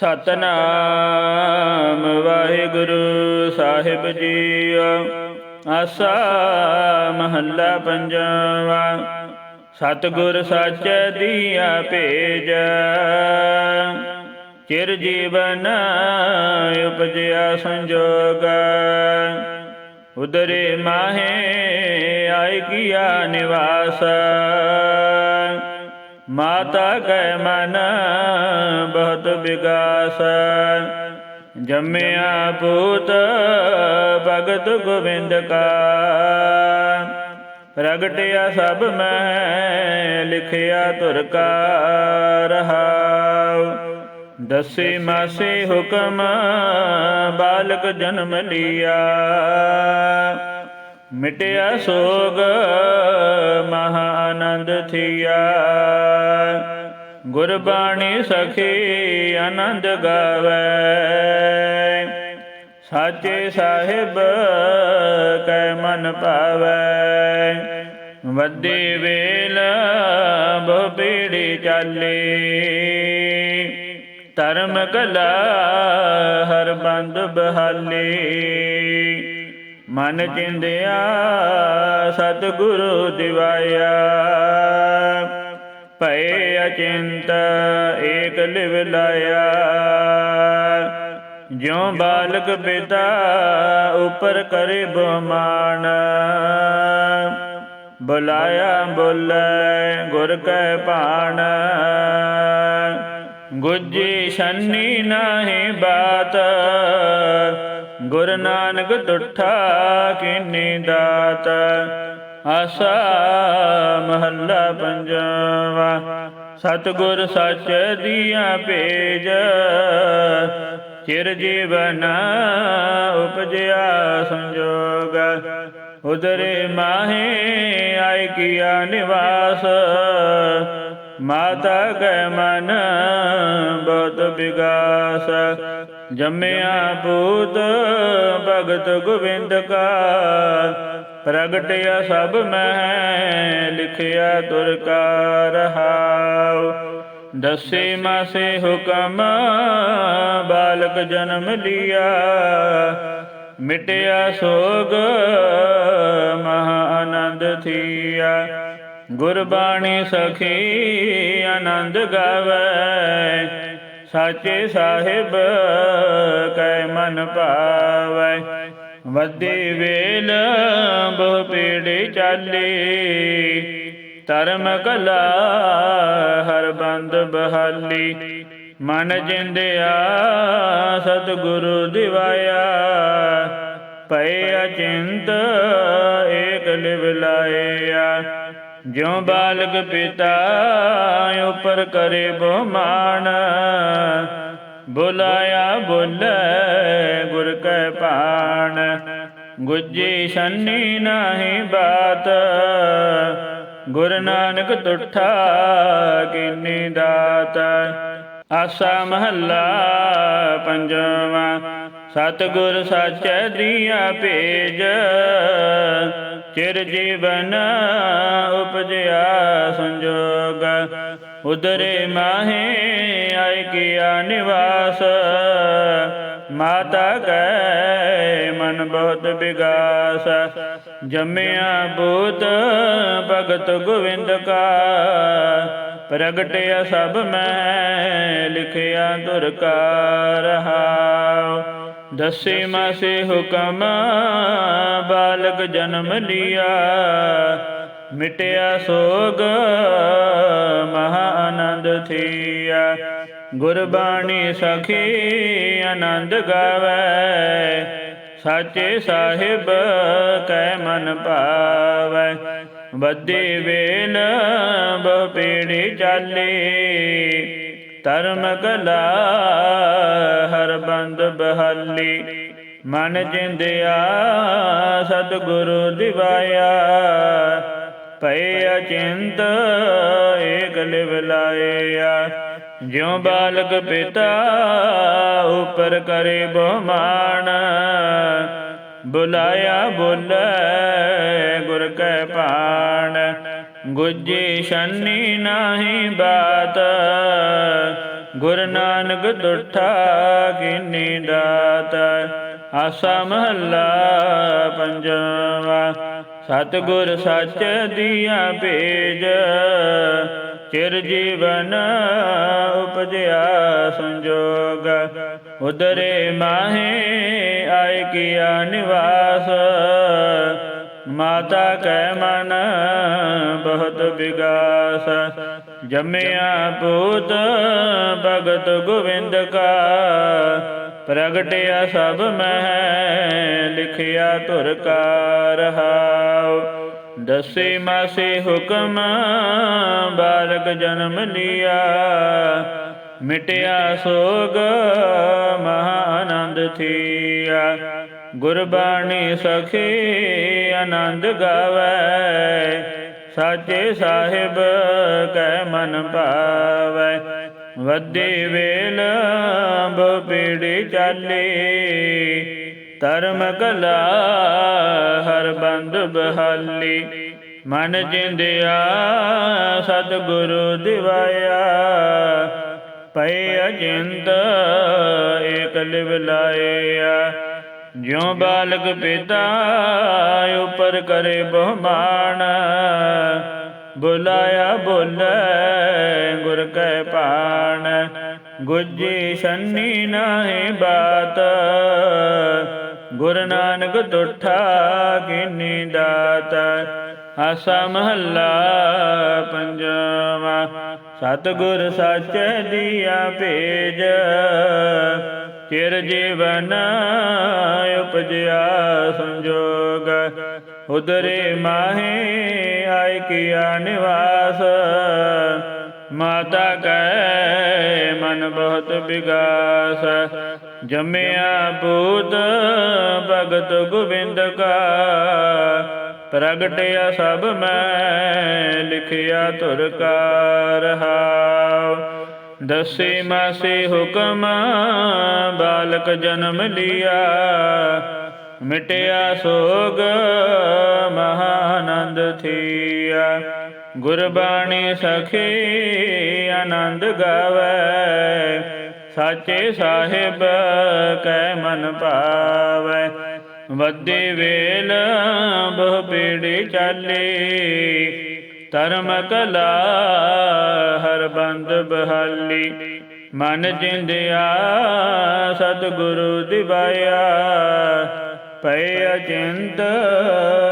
ਸਤਨਾਮ ਵਾਹਿਗੁਰੂ ਸਾਹਿਬ ਜੀਓ। ਆਸਾ ਮਹੱਲਾ ਪੰਜਵਾ। ਸਤਿਗੁਰ ਸੱਚ ਦੀਆ ਭੇਜ। ਚਿਰ ਜੀਵਨ ਉਪਜਿਆ ਸੰਜੋਗ। ਉਦਰੇ ਮਾਹੇ ਆਇ ਕੀਆ ਨਿਵਾਸ। ਮਾਤਾ ਕੈ ਮਨ ਬਹੁਤ ਵਿਗਾਸ। ਜੰਮਿਆ ਪੂਤ ਭਗਤ ਗੋਬਿੰਦ ਕਾ। ਪ੍ਰਗਟਿਆ ਸਭ ਮੈਂ ਲਿਖਿਆ ਤੁਰ ਕਾ ਰਹਾਉ ਦਸੇ ਮਾਸੇ ਹੁਕਮ ਬਾਲਕ ਜਨਮ ਲਿਆ। ਮਿਟਿਆ ਸੋਗ ਮਹਾ ਆਨੰਦ ਥੀਆ। ਗੁਰਬਾਣੀ ਸਖੀ ਆਨੰਦ ਗਾਵੇ। ਸਾਚੇ ਸਾਹਿਬ ਕੈ ਮਨ ਭਾਵੈ। ਵੱਡੀ ਵੇਲ ਬਹੁ ਪੀੜੀ ਚਾਲੀ। ਧਰਮ ਕਲਾ ਹਰ ਬੰਦ ਬਹਾਲੀ। ਮਨ ਚਿੰਦਿਆ ਸਤਿਗੁਰੂ ਦਿਵਾਇਆ। ਭਏ ਅਚਿੰਤ ਏਕ ਲਿਵ ਲਾਇਆ। ਜਿਉ ਬਾਲਕ ਪਿਤਾ ਉਪਰ ਕਰੇ ਬਮਾਨ। ਬੁਲਾਇਆ ਬੋਲੇ ਗੁਰ ਕੈ ਪਾਣ ਗੁੱਜੀ ਛੰਨੀ ਨਾਹੀ ਬਾਤ। ਗੁਰ ਨਾਨਕ ਤੁਠਾ ਕੀਨੀ ਦਾਤ, ਆਸਾ ਮਹੱਲਾ ਪੰਜਵਾ। ਸਤਿਗੁਰ ਸੱਚ ਦੀਆਂ ਭੇਜ, ਚਿਰ ਜੀਵਨ ਉਪਜਿਆ ਸੰਜੋਗ। ਉਦਰੇ ਮਾਹੇ ਆਇ ਕੀਆ ਨਿਵਾਸ, ਮਾਤਾ ਕੈ ਮਨ ਬਹੁਤ ਵਿਗਾਸ। ਜੰਮਿਆ ਭੂਤ ਭਗਤ ਗੋਬਿੰਦ ਕਾ। ਪ੍ਰਗਟਿਆ ਸਭ ਮੈਂ, ਲਿਖਿਆ ਤੁਰ ਕਾ ਰਹਾਉ ਦਸੇ ਮਾਸੇ ਹੁਕਮ, ਬਾਲਕ ਜਨਮ ਲਿਆ। ਮਿਟਿਆ ਸੋਗ, ਮਹਾ ਆਨੰਦ ਥੀਆ। ਗੁਰਬਾਣੀ ਸਖੀ ਆਨੰਦ ਗਾਵੇ। ਸਾਚੇ ਸਾਹਿਬ ਕੈ ਮਨ ਭਾਵੈ। ਵੱਡੀ ਵੇਲ ਬਹੁ ਪੀੜੀ ਚਾਲੀ। ਧਰਮ ਕਲਾ ਹਰ ਬੰਦ ਬਹਾਲੀ। ਮਨ ਜਿੰਦਿਆ ਸਤਿਗੁਰੂ ਦਿਵਾਇਆ। ਪਏ ਅਚਿੰਤ ਏਕ ਲਿਵ ਲਾਇਆ। ਜਿਉ ਬਾਲਕ ਪਿਤਾ ਉਪਰ ਕਰੇ ਬਹਮਾਨ, ਬੁਲਾਇਆ ਬੋਲੇ ਗੁਰ ਕੈ ਪਾਣ ਗੁੱਜੀ ਛੰਨੀ ਨਾਹੀ ਬਾਤ, ਗੁਰ ਨਾਨਕ ਤੁਠਾ ਕੀਨੀ ਦਾਤ। ਆਸਾ ਮਹੱਲਾ ਪੰਜਵਾ ਸਤਿਗੁਰ ਸਾਚੈ ਦੀਆ ਭੇਜ। ਚਿਰ ਜੀਵਨ ਉਪਜਿਆ ਸੰਜੋਗ। ਉਦਰੇ ਮਾਹੇ ਆਇ ਕੀਆ ਨਿਵਾਸ। ਮਾਤਾ ਕੈ ਮਨ ਬਹੁਤ ਵਿਗਾਸ ਜੰਮਿਆ ਬੂਤ ਭਗਤ ਗੋਵਿੰਦ ਕਾ। ਪ੍ਰਗਟਿਆ ਸਭ ਮੈਂ ਲਿਖਿਆ ਦੁਰਕਾਰ ਕਾ ਰਹਾਉ ਦਸੇ ਮਾਸੇ ਹੁਕਮ ਬਾਲਕ ਜਨਮ ਲਿਆ। ਮਿਟਿਆ ਸੋਗ, ਮਹਾ ਆਨੰਦ ਥੀਆ। ਗੁਰਬਾਣੀ ਸਖੀ ਆਨੰਦ ਗਾਵੇ। ਸਾਚੇ ਸਾਹਿਬ ਕੈ ਮਨ ਭਾਵੈ। ਬੱਦੀ ਵੇਲ ਬਹੁ ਪੀੜੀ ਚਾਲੀ। ਧਰਮ ਕਲਾ ਹਰ ਬੰਦ ਬਹਾਲੀ। ਮਨ ਜਿੰਦਿਆ ਸਤਿਗੁਰੂ ਦਿਵਾਇਆ। ਭਏ ਅਚਿੰਤ ਏਕ ਲਿਵ ਲਾਇਆ। ਜਿਉ ਬਾਲਕ ਪਿਤਾ ਉਪਰ ਕਰੇ ਬਹਮਾਨ। ਬੁਲਾਇਆ ਬੋਲੇ ਗੁਰ ਕੈ ਪਾਣ ਗੁੱਜੀ ਛੰਨੀ ਨਾਹੀ ਬਾਤ। ਗੁਰ ਨਾਨਕ ਦੁਠਾ ਕੀਨੀ ਦਾਤ। ਆਸਾ ਮਹੱਲਾ ਪੰਜਵਾ। ਸਤਿਗੁਰ ਸੱਚ ਦੀਆ ਭੇਜ। ਚਿਰ ਜੀਵਨ ਉਪਜਿਆ ਸੰਜੋਗ। ਉਦਰੇ ਮਾਹੇ ਆਏ ਕੀਆ ਨਿਵਾਸ। ਮਾਤਾ ਕੈ ਮਨ ਬਹੁਤ ਵਿਗਾਸ, ਜੰਮਿਆ ਪੂਤ ਭਗਤ ਗੋਵਿੰਦ ਕਾ। ਪ੍ਰਗਟਿਆ ਸਭ ਮਹਿ, ਲਿਖਿਆ ਧੁਰ ਕਾ ਰਹਾਉ। ਦਸੇ ਮਾਸੇ ਹੁਕਮ, ਬਾਲਕ ਜਨਮ ਲਿਆ। ਮਿਟਿਆ ਸੋਗ ਮਹਾ ਆਨੰਦ ਥੀਆ। ਗੁਰਬਾਣੀ ਸਖੀ ਆਨੰਦ ਗਾਵੇ। ਸਾਚੇ ਸਾਹਿਬ ਕੈ ਮਨ ਭਾਵੈ। ਵੱਡੀ ਵੇਲ ਬੋ ਪੀੜੀ ਚਾਲੀ। ਧਰਮ ਕਲਾ ਹਰ ਬੰਦ ਬਹਾਲੀ। ਮਨ ਜਿੰਦਿਆ ਸਤਿਗੁਰੂ ਦਿਵਾਇਆ। ਪਏ ਅਜਿੰਦ ਏਕ ਲਿਵ ਲਾਇਆ। ਜਿਉ ਬਾਲਕ ਪਿਤਾ ਉਪਰ ਕਰੇ ਬਹਮਾਨ। ਬੁਲਾਇਆ ਬੋਲੇ, ਗੁਰ ਕੈ ਪਾਣ ਗੁੱਜੀ ਛੰਨੀ ਨਾਹੀ ਬਾਤ। ਗੁਰ ਨਾਨਕ ਦੁਠਾ ਕੀਨੀ ਦਾਤ। ਆਸਾ ਮਹੱਲਾ ਪੰਜਵਾ। ਸਤਿਗੁਰ ਸਾਚੇ ਦੀਆ ਭੇਜ। ਚਿਰ ਜੀਵਨ ਉਪਜਿਆ ਸੰਜੋਗ। ਉਦਰੇ ਮਾਹੇ ਆਇ ਕੀਆ ਨਿਵਾਸ। ਮਾਤਾ ਕੈ ਮਨ ਬਹੁਤ ਵਿਗਾਸ ਜਮਿਆ ਪੂਤ ਭਗਤ ਗੋਬਿੰਦ ਕਾ। ਪ੍ਰਗਟਿਆ ਸਭ ਮੈਂ, ਲਿਖਿਆ ਧੁਰ ਕਾ ਰਹਾਉ ਦਸੇ ਮਾਸੇ ਹੁਕਮ, ਬਾਲਕ ਜਨਮ ਲਿਆ। ਮਿਟਿਆ ਸੋਗ, ਮਹਾਨੰਦ ਥੀਆ। ਗੁਰਬਾਣੀ ਸਖੀ ਆਨੰਦ ਗਾਵੇ। ਸਾਚੇ ਸਾਹਿਬ ਕੈ ਮਨ ਭਾਵੈ। ਵੱਡੀ ਵੇਲ ਬਹੁ ਪੀੜੀ ਚਾਲੀ। ਧਰਮ ਕਲਾ ਹਰ ਬੰਦ ਬਹਾਲੀ। ਮਨ ਜਿੰਦਿਆ ਸਤਿਗੁਰੂ ਦਿਵਾਇਆ। ਪਏ ਅਚਿੰਤ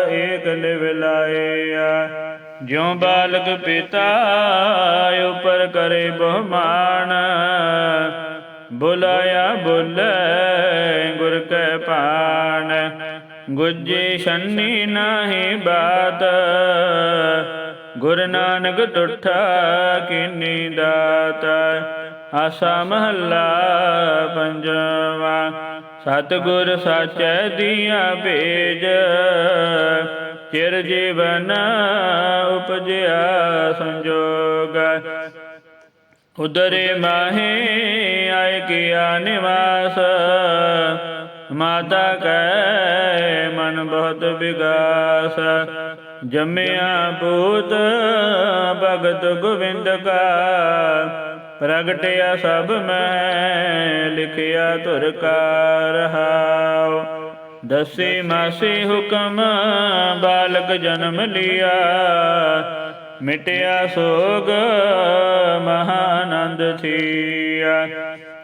ਏਕ ਲਿਵ ਲਾਇਆ। ਜਿਉ ਬਾਲਕ ਪਿਤਾ ਉਪਰ ਕਰੇ ਬਹਮਾਨ। ਬੁਲਾਇਆ ਬੋਲੇ ਗੁਰ ਕੈ ਪਾਣ ਗੁੱਜੀ ਛੰਨੀ ਨਾਹੀ ਬਾਤ। ਗੁਰ ਨਾਨਕ ਟੁੱਠਾ ਕੀਨੀ ਦਾਤ, ਆਸਾ ਮਹੱਲਾ ਪੰਜਵਾ। ਸਤਿਗੁਰ ਸਾਚੈ ਦੀਆਂ ਭੇਜ, ਚਿਰ ਜੀਵਨ ਉਪਜਿਆ ਸੰਜੋਗ। ਉਦਰੇ ਮਾਹੇ ਆਏ ਕੀਆ ਨਿਵਾਸ, ਮਾਤਾ ਕੈ ਮਨ ਬਹੁਤ ਵਿਗਾਸ ਜੰਮਿਆ ਭੂਤ, ਭਗਤ ਗੋਵਿੰਦ ਕਾ। ਪ੍ਰਗਟਿਆ ਸਭ ਮੈਂ, ਲਿਖਿਆ ਧੁਰ ਕਾ ਰਹਾਉ। ਦਸੇ ਮਾਸੇ ਹੁਕਮ, ਬਾਲਕ ਜਨਮ ਲਿਆ। ਮਿਟਿਆ ਸੋਗ, ਮਹਾਨੰਦ ਥੀਆ।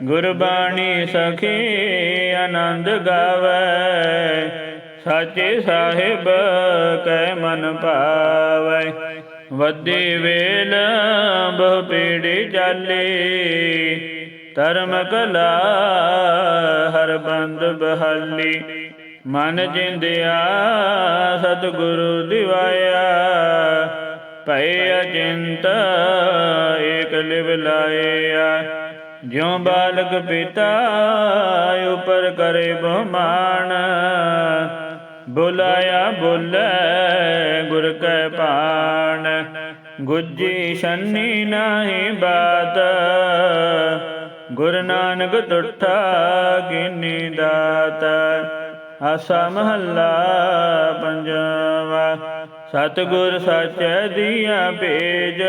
ਗੁਰਬਾਣੀ ਸਖੀ, ਆਨੰਦ ਗਾਵੇ। ਸਾਚੇ ਸਾਹਿਬ ਕੈ ਮਨ ਭਾਵੈ। ਵੱਡੀ ਵੇਲ ਬਹੁ ਪੀੜੀ ਚਾਲੀ। ਧਰਮ ਕਲਾ ਹਰ ਬੰਦ ਬਹਾਲੀ। ਮਨ ਜਿੰਦਿਆ ਸਤਿਗੁਰੂ ਦਿਵਾਇਆ। ਭਏ ਅਚਿੰਤ ਏਕ ਲਿਵ ਲਾਇਆ। ਜਿਉ ਬਾਲਕ ਪਿਤਾ ਉਪਰ ਕਰੇ ਬਹਮਾਨ। ਬੁਲਾਇਆ ਬੋਲੇ, ਗੁਰ ਕੈ ਪਾਣ। ਗੁੱਜੀ ਛੰਨੀ ਨਾਹੀ ਬਾਤ, ਗੁਰ ਨਾਨਕ ਟੁੱਠਾ ਕੀਨੀ ਦਾਤ। ਆਸਾ ਮਹੱਲਾ ਪੰਜਵਾ, ਸਤਿਗੁਰ ਸੱਚ ਦੀਆਂ ਭੇਜ।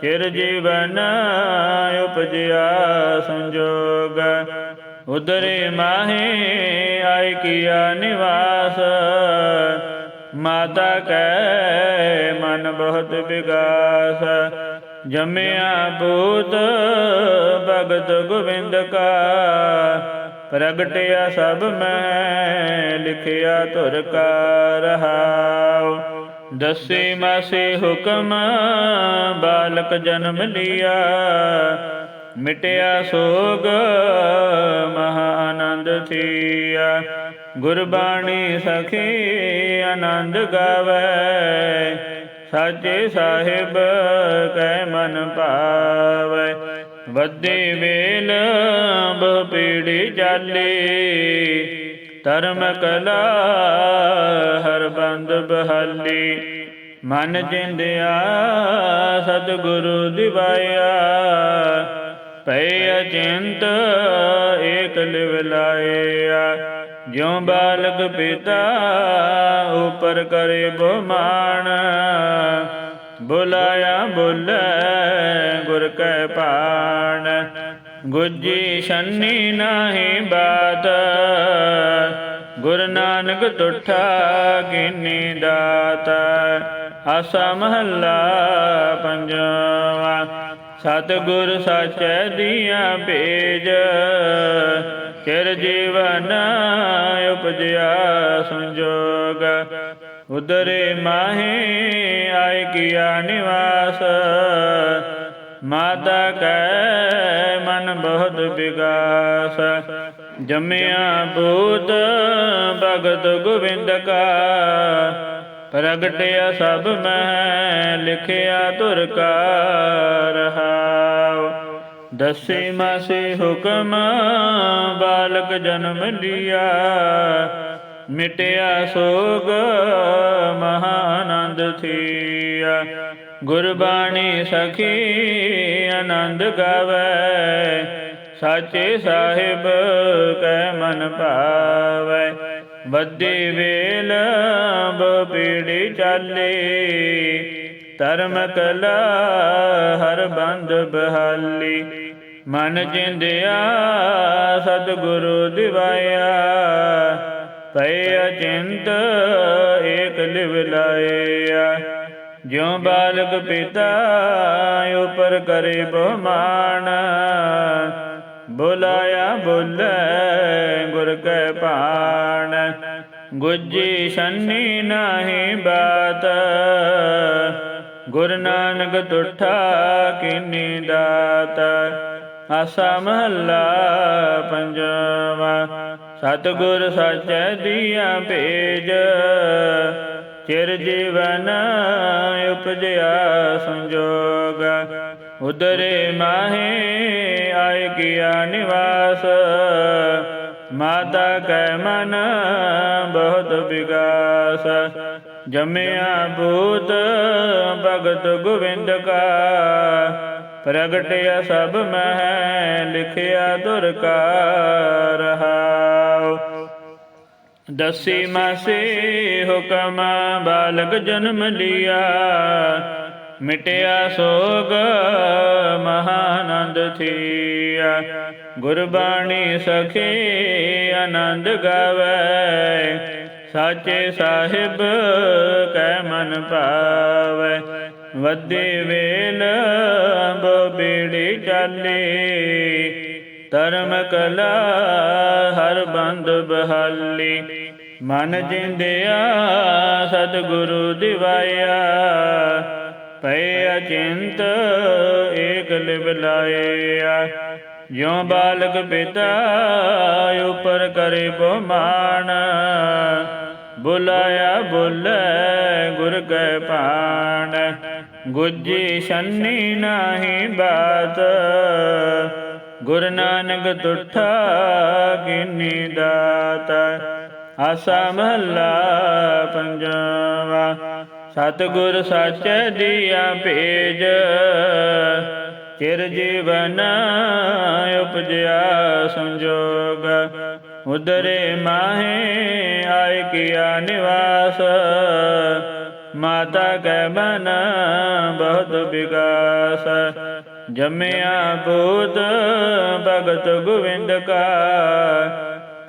ਚਿਰ ਜੀਵਨ ਉਪਜਿਆ ਸੰਜੋਗ। ਉਦਰੇ ਮਾਹੇ ਆਇ ਕੀਆ ਨਿਵਾਸ, ਮਾਤਾ ਕੈ ਮਨ ਬਹੁਤ ਵਿਗਾਸ। ਜਮਿਆ ਬੂਤ ਭਗਤ ਗੋਬਿੰਦ ਕਾ, ਪ੍ਰਗਟਿਆ ਸਭ ਮੈਂ ਲਿਖਿਆ ਧੁਰ ਕਾ ਰਹਾਉ। ਦਸੇ ਮਾਸੇ ਹੁਕਮ, ਬਾਲਕ ਜਨਮ ਲਿਆ ਮਿਟਿਆ ਸੋਗ ਮਹਾ ਆਨੰਦ ਥੀਆ। ਗੁਰਬਾਣੀ ਸਖੀ ਆਨੰਦ ਗਾਵੇ। ਸਾਚੇ ਸਾਹਿਬ ਕੈ ਮਨ ਭਾਵੇ। ਵੱਡੇ ਵੇਲ ਬਹੁ ਪੀੜੀ ਚਾਲੀ ਧਰਮ ਕਲਾ ਹਰ ਬੰਦ ਬਹਾਲੀ। ਮਨ ਜਿੰਦਿਆ ਸਤਿਗੁਰੂ ਦਿਵਾਇਆ। ਪੈ ਅਚਿੰਤ ਏਕ ਲਿਵ ਲਾਇਆ ਜਿਉ ਬਾਲਕ ਪਿਤਾ ਉਪਰ ਕਰੇ ਬਮਾਨ। ਬੁਲਾਇਆ ਬੁਲੇ ਗੁਰ ਕੈ ਪਾਣ ਗੁੱਜੀ ਛੰਨੀ ਨਾਹੀ ਬਾਤ। ਗੁਰ ਨਾਨਕ ਤੁਠਾ ਗਿਨੀ ਦਾਤ। ਆਸਾ ਮਹੱਲਾ ਪੰਜਵਾ। ਸਤ ਗੁਰ ਸਾਚੈ ਦੀਆਂ ਭੇਜ, ਚਿਰ ਜੀਵਨ ਉਪਜਿਆ ਸੰਜੋਗ। ਉਦਰੇ ਮਾਹੀ ਆਇ ਕੀਆ ਨਿਵਾਸ, ਮਾਤਾ ਕੈ ਮਨ ਬਹੁਤ ਵਿਗਾਸ। ਜਮਿਆ ਬੂਤ ਭਗਤ ਗੋਬਿੰਦ ਕਾ ਪ੍ਰਗਟਿਆ ਸਭ ਮੈਂ ਲਿਖਿਆ ਧੁਰ ਕਾ ਰਹਾਉ ਦਸੇ ਮਾਸੇ ਹੁਕਮ, ਬਾਲਕ ਜਨਮ ਲਿਆ। ਮਿਟਿਆ ਸੋਗ ਮਹਾ ਆਨੰਦ ਥੀਆ। ਗੁਰਬਾਣੀ ਸਖੀ ਆਨੰਦ ਗਾਵੇ। ਸਾਚੇ ਸਾਹਿਬ ਕੈ ਮਨ ਭਾਵੇ। ਵੱਡੀ ਵੇਲ ਬਪੀੜੀ ਚਾਲੇ, ਧਰਮ ਕਲਾ ਹਰ ਬੰਦ ਬਹਾਲੀ। ਮਨ ਜਿੰਦਿਆ ਸਤਿਗੁਰੂ ਦਿਵਾਇਆ ਪਏ ਅਚਿੰਤ ਏਕ ਲਿਵ ਲਾਇਆ। ਜਿਉ ਬਾਲਕ ਪਿਤਾ ਉਪਰ ਕਰੇ ਬਮਾਨ ਬੁਲਾਇਆ ਬੁਲੇ ਗੁਰ ਕੈ ਪਾਣ ਗੁੱਜੀ ਛੰਨੀ ਨਾਹੀ ਬਾਤ। ਗੁਰ ਨਾਨਕ ਤੁਠਾ ਕਿਨੀ ਦਾਤ। ਆਸਾ ਮਹੱਲਾ ਪੰਜਵਾ। ਸਤਿਗੁਰ ਸਾਚੈ ਦੀਆਂ ਭੇਜ। ਚਿਰ ਜੀਵਨ ਉਪਜਿਆ ਸੰਜੋਗ। ਉਦਰੇ ਮਾਹੇ ਆਇ ਕੀਆ ਨਿਵਾਸ, ਮਾਤਾ ਕੈ ਮਨ ਬਹੁਤ ਵਿਗਾਸ। ਜਮਿਆ ਭੂਤ ਭਗਤ ਗੋਵਿੰਦ ਕਾ, ਪ੍ਰਗਟਿਆ ਸਭ ਮਹਿ ਲਿਖਿਆ ਦੁਰਕਾਰ ਰਹਾਉ ਦਸੀ ਮਾਸੇ ਹੁਕਮ ਬਾਲਕ ਜਨਮ ਲਿਆ ਮਿਟਿਆ ਸੋਗ ਮਹਾਨੰਦ ਥੀਆ ਗੁਰਬਾਣੀ ਸਖੀ ਆਨੰਦ ਗਾਵੇ। ਸਾਚੇ ਸਾਹਿਬ ਕੈ ਮਨ ਭਾਵੇ ਵੱਡੇ ਵੇਲ ਅੰਬ ਬੀੜੀ ਚਾਲੇ। ਧਰਮ ਕਲਾ ਹਰ ਬੰਦ ਬਹਾਲੀ। ਮਨ ਜਿੰਦਿਆ ਸਤਿਗੁਰੂ ਦਿਵਾਇਆ। ਪੈ ਅਚਿੰਤ, ਏਕ ਲਿਵ ਲਾਇਆ। ਜਿਉ ਬਾਲਕ ਪਿਤਾ, ਉਪਰ ਕਰੇ ਬਮਾਨ। ਬੁਲਾਇਆ ਬੁਲੇ, ਗੁਰ ਕੈ ਪਾਣ ਗੁੱਜੀ ਛੰਨੀ ਨਾਹੀ ਬਾਤ। ਗੁਰ ਨਾਨਕ ਤੁਠਾ ਕਿਨੀ ਦਾਤ। ਆਸਾ ਮਹੱਲਾ ਪੰਜਵਾ। ਸਤਿਗੁਰ ਸੱਚ ਦੀਆ ਭੇਜ। ਚਿਰ ਜੀਵਨ ਉਪਜਿਆ ਸੰਜੋਗ। ਉਦਰੇ ਮਾਹੇ ਆਇ ਕੀਆ ਨਿਵਾਸ। ਮਾਤਾ ਕੈ ਮਨ ਬਹੁਤ ਵਿਕਾਸ। ਜਮਿਆ ਬੂਤ ਭਗਤ ਗੋਵਿੰਦ ਕਾ।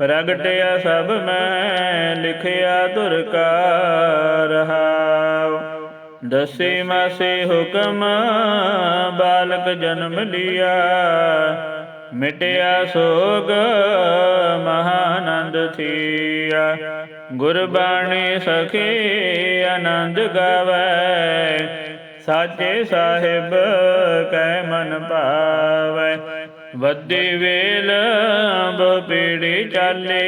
ਪ੍ਰਗਟਿਆ ਸਭ ਮੈਂ ਲਿਖਿਆ ਦੁਰਕਾਰ ਕਾ ਰਹਾਉ ਦਸੇ ਮਾਸੇ ਹੁਕਮ, ਬਾਲਕ ਜਨਮ ਲਿਆ। ਮਿਟਿਆ ਸੋਗ, ਮਹਾਨੰਦ ਥੀਆ। ਗੁਰਬਾਣੀ ਸਖੀ ਆਨੰਦ ਗਾਵੇ। ਸਾਚੇ ਸਾਹਿਬ ਕੈ ਮਨ ਭਾਵੈ। ਵੱਡੀ ਵੇਲ ਬਹੁ ਪੀੜੀ ਚਾਲੇ,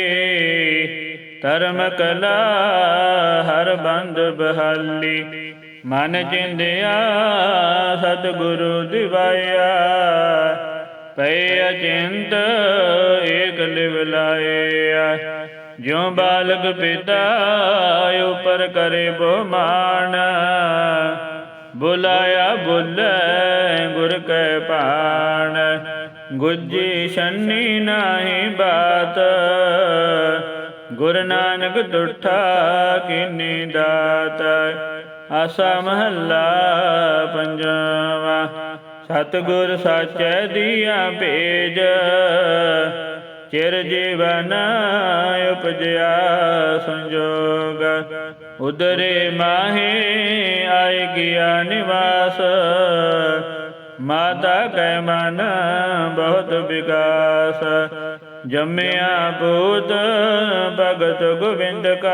ਧਰਮ ਕਲਾ ਹਰ ਬੰਦ ਬਹਾਲੀ। ਮਨ ਚਿੰਦਿਆ ਸਤਿਗੁਰੂ ਦਿਵਾਇਆ, ਪਏ ਅਚਿੰਤ ਏਕ ਲਿਵ ਲਾਇਆ। ਜਿਉ ਬਾਲਕ ਪਿਤਾ ਉਪਰ ਕਰੇ ਬੋਮਾਨ, ਬੁਲਾਇਆ ਬੁਲੇ ਗੁਰ ਕੈ ਪਾਣ ਗੁੱਜੀ ਛੰਨੀ ਨਾਹੀ ਬਾਤ। ਗੁਰ ਨਾਨਕ ਦੁਠਾ ਕਿਨੀ ਦਾਤ। ਆਸਾ ਮਹੱਲਾ ਪੰਜਵਾ। ਸਤਿਗੁਰ ਸਾਚੈ ਦੀਆ ਭੇਜ। ਚਿਰ ਜੀਵਨ ਉਪਜਿਆ ਸੰਜੋਗ। ਉਦਰੇ ਮਾਹੇ ਆਏ ਗਿਆ ਨਿਵਾਸ। ਮਾਤਾ ਕੈ ਮਨ ਬਹੁਤ ਵਿਕਾਸ। ਜੰਮਿਆ ਬੂਤ ਭਗਤ ਗੋਬਿੰਦ ਕਾ।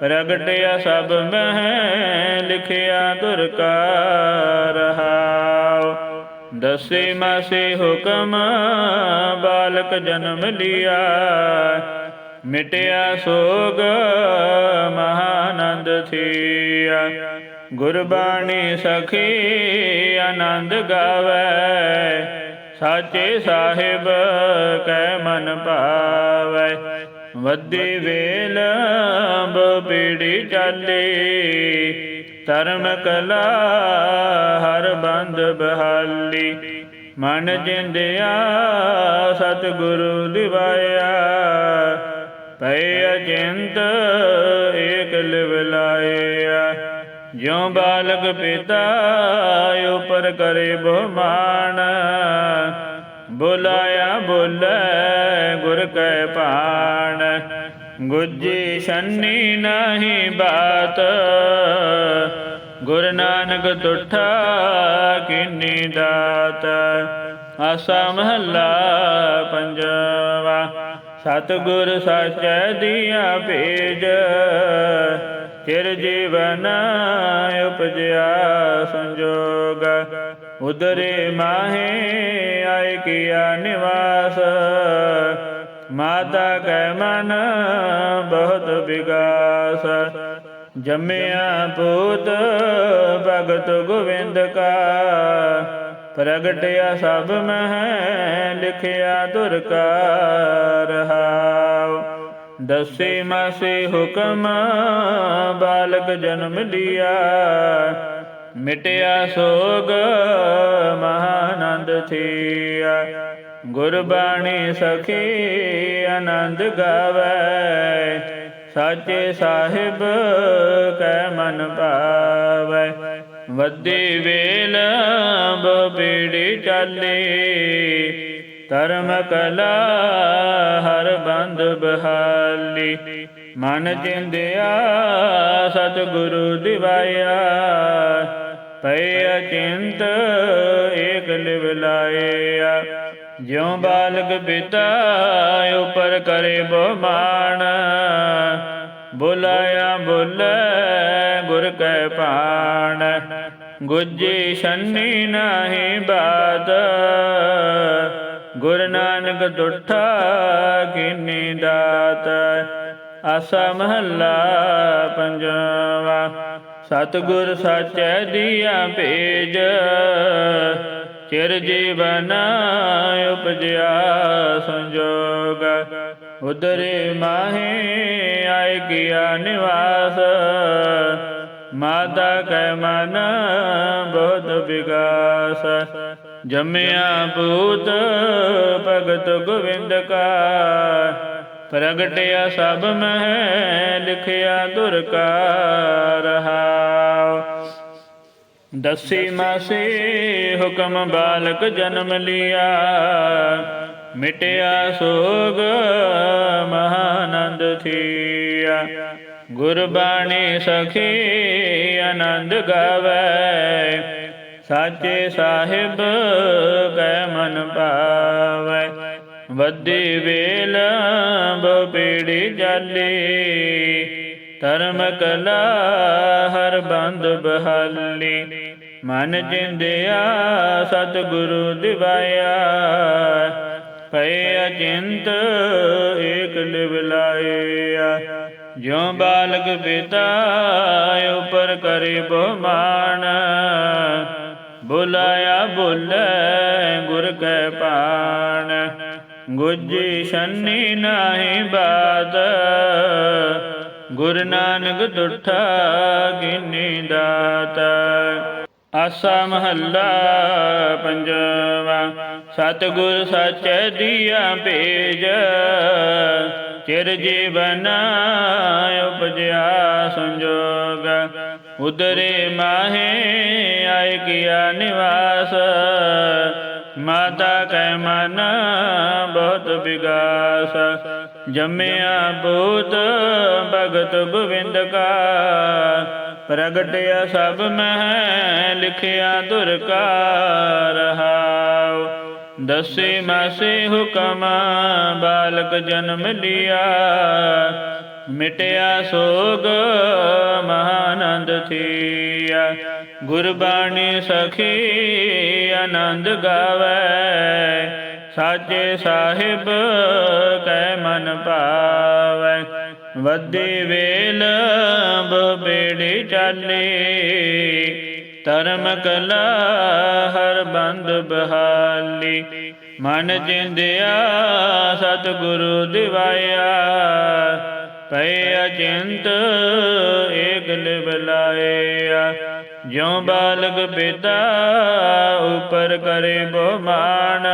ਪ੍ਰਗਟਿਆ ਸਭ ਮਹਿ ਲਿਖਿਆ ਦੁਰ ਕਾ ਰਹਾਉ ਦਸੇ ਮਾਸੇ ਹੁਕਮ ਬਾਲਕ ਜਨਮ ਲਿਆ। ਮਿਟਿਆ ਸੋਗ ਮਹਾਨੰਦ ਥੀਆ। ਗੁਰਬਾਣੀ ਸਖੀ ਆਨੰਦ ਗਾਵੇ। ਸਾਚੇ ਸਾਹਿਬ ਕੈ ਮਨ ਭਾਵੈ। ਵੱਡੀ ਵੇਲ ਬਪੀੜੀ ਚਾਲੇ। ਧਰਮ ਕਲਾ ਹਰ ਬੰਦ ਬਹਾਲੀ। ਮਨ ਜਿੰਦਿਆ ਸਤਿਗੁਰੂ ਦਿਵਾਇਆ। ਪਏ ਅਚਿੰਤ ਏਕ ਲਿਵ ਲਾਇਆ। ਜਿਉ ਬਾਲਕ ਪਿਤਾ, ਉਪਰ ਕਰੇ ਬਹਮਾਨ। ਬੁਲਾਇਆ ਬੁਲੇ, ਗੁਰ ਕੈ ਪਾਣ ਗੁੱਜੀ ਛੰਨੀ ਨਹੀਂ ਬਾਤ। ਗੁਰ ਨਾਨਕ ਤੁਠਾ ਕਿਨੀ ਦਾਤ। ਆਸਾ ਮਹੱਲਾ ਪੰਜਵਾ। ਸਤਿਗੁਰ ਸਾਚੈ ਦੀਆ ਭੇਜ, ਚਿਰ ਜੀਵਨ ਉਪਜਿਆ ਸੰਜੋਗ। ਉਦਰੇ ਮਾਹੇ ਆਏ ਕੀਆ ਨਿਵਾਸ, ਮਾਤਾ ਕੈ ਮਨ ਬਹੁਤ ਵਿਗਾਸ। ਜੰਮਿਆ ਪੂਤ ਭਗਤ ਗੋਵਿੰਦ ਕਾ ਪ੍ਰਗਟਿਆ ਸਭ ਮਹਿ ਲਿਖਿਆ ਦੁਰਕਾਰ ਕਾ ਰਹਾਉ ਦਸੇ ਮਾਸੇ ਹੁਕਮ, ਬਾਲਕ ਜਨਮ ਲਿਆ। ਮਿਟਿਆ ਸੋਗ, ਮਹਾਨੰਦ ਥੀਆ। ਗੁਰਬਾਣੀ ਸਖੀ ਆਨੰਦ ਗਾਵੇ। ਸਾਚੇ ਸਾਹਿਬ, ਕੈ ਮਨ ਭਾਵੈ। ਵੱਡੀ ਵੇਲ ਬਪੀੜੀ ਚਾਲੇ। ਧਰਮ ਕਲਾ ਹਰ ਬੰਦ ਬਹਾਲੀ। ਮਨ ਚਿੰਦਿਆ ਸਤਿਗੁਰੂ ਦਿਵਾਇਆ। ਪਏ ਅਚਿੰਤ ਏਕ ਲਿਵ ਲਾਇਆ। ਜਿਉ ਬਾਲਕ ਪਿਤਾ ਉਪਰ ਕਰੇ ਬਮਾਨ ਬੁਲਾਇਆ, ਬੁਲੇ, ਗੁਰ ਕੈ ਪਾਣ ਗੁੱਜੀ ਛੰਨੀ ਨਾਹੀ ਬਾਤ ਗੁਰ ਨਾਨਕ ਦੁਠਾ ਕਿਨੀ ਦਾਤ। ਆਸਾ ਮਹੱਲਾ ਪੰਜਵਾ। ਸਤਿਗੁਰ ਸਾਚੈ ਦੀਆ ਭੇਜ। ਚਿਰ ਜੀਵਨ ਉਪਜਿਆ ਸੰਜੋਗ। ਉਦਰੇ ਮਾਹੇ ਆਏ ਗਿਆ ਨਿਵਾਸ, ਮਾਤਾ ਕੈ ਮਨ ਬਹੁਤ ਵਿਗਾਸ। ਜੰਮਿਆ ਭੂਤ ਭਗਤ ਗੋਵਿੰਦ ਕਾ, ਪ੍ਰਗਟਿਆ ਸਭ ਮਹਿ ਲਿਖਿਆ ਦੁਰਕਾਰ ਕਾ ਰਹਾਉ। ਦਸੀ ਮਾਸੇ ਹੁਕਮ ਬਾਲਕ ਜਨਮ ਲਿਆ ਮਿਟਿਆ ਸੋਗ ਮਹਾਨੰਦ ਥੀਆ। ਗੁਰਬਾਣੀ ਸਖੀ ਆਨੰਦ ਗਾਵੇ। ਸਾਚੇ ਸਾਹਿਬ ਕੈ ਮਨ ਪਾਵੇ। ਵੱਡੀ ਵੇਲ ਬਹੁ ਪੀੜੀ ਜਾਲੀ। ਧਰਮ ਕਲਾ ਹਰ ਬੰਦ ਬਹਾਲੀ। ਮਨ ਜਿੰਦਿਆ ਸਤਿਗੁਰੂ ਦਿਵਾਇਆ। ਪਏ ਅਚਿੰਤ ਏਕ ਲਿਵ ਲਾਇਆ। ਜਿਉ ਬਾਲਕ ਪਿਤਾ ਉਪਰ ਕਰੇ ਬਮਾਨ ਬੁਲਾਇਆ ਬੁਲੇ ਗੁਰ ਕੈ ਪਾਣ। ਗੁਜੀ ਛੰਨੀ ਨਾਹੀ ਬਾਤ। ਗੁਰ ਨਾਨਕ ਦੁਠਾ ਗਿਨੀ ਦਾਤ। ਆਸਾ ਮਹੱਲਾ ਪੰਜਵਾ। ਸਤਿਗੁਰ ਸੱਚ ਦੀਆ ਭੇਜ, ਚਿਰ ਜੀਵਨ ਉਪਜਿਆ ਸੰਜੋਗ। ਉਦਰੇ ਮਾਹੇ ਆਏ ਕੀਆ ਨਿਵਾਸ, ਮਾਤਾ ਕੈ ਮਨ ਬਹੁਤ ਵਿਗਾਸ। ਜੰਮਿਆ ਬੂਤ ਭਗਤ ਗੋਬਿੰਦ ਕਾ, ਪ੍ਰਗਟਿਆ ਸਭ ਮਹਿ ਲਿਖਿਆ ਦੁਰਕਾਰ ਕਾ ਰਹਾਉ ਦਸੇ ਮਾਸੇ ਹੁਕਮ ਬਾਲਕ ਜਨਮ ਲਿਆ, ਮਿਟਿਆ ਸੋਗ ਮਹਾਨੰਦ ਥੀਆ। ਗੁਰਬਾਣੀ ਸਖੀ ਆਨੰਦ ਗਾਵੇ ਸਾਚੇ ਸਾਹਿਬ ਕੈ ਮਨ ਭਾਵੈ। ਵੱਡੀ ਵੇਲ ਬੇੜੀ ਚਾਲੇ। ਧਰਮ ਕਲਾ, ਹਰ ਬੰਦ ਬਹਾਲੀ। ਮਨ ਜਿੰਦਿਆ, ਸਤਿਗੁਰੂ ਦਿਵਾਇਆ। ਪਏ ਅਚਿੰਤ ਏਕ ਲਿਵ ਲਾਇਆ। ਜਿਉ ਬਾਲਕ ਪਿਤਾ ਉਪਰ ਕਰੇ ਬਮਾਨ।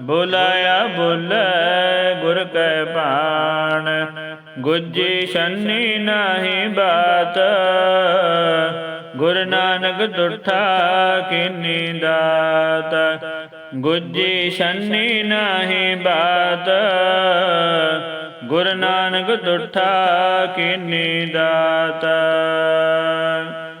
ਬੁਲਾਇਆ ਬੁਲੇ ਗੁਰ ਕੈ ਭਾਣ। ਗੁਜੀ ਛੰਨੀ ਨਾਹੀ ਬਾਤ। ਗੁਰ ਨਾਨਕ ਦੁਠਾ ਕਿਨੀ ਦਾਤ। ਗੁਜੀ ਛੰਨੀ ਨਾਹੀ ਬਾਤ। ਗੁਰ ਨਾਨਕ ਦੁਠਾ ਕਿਨੀ ਦਾਤ।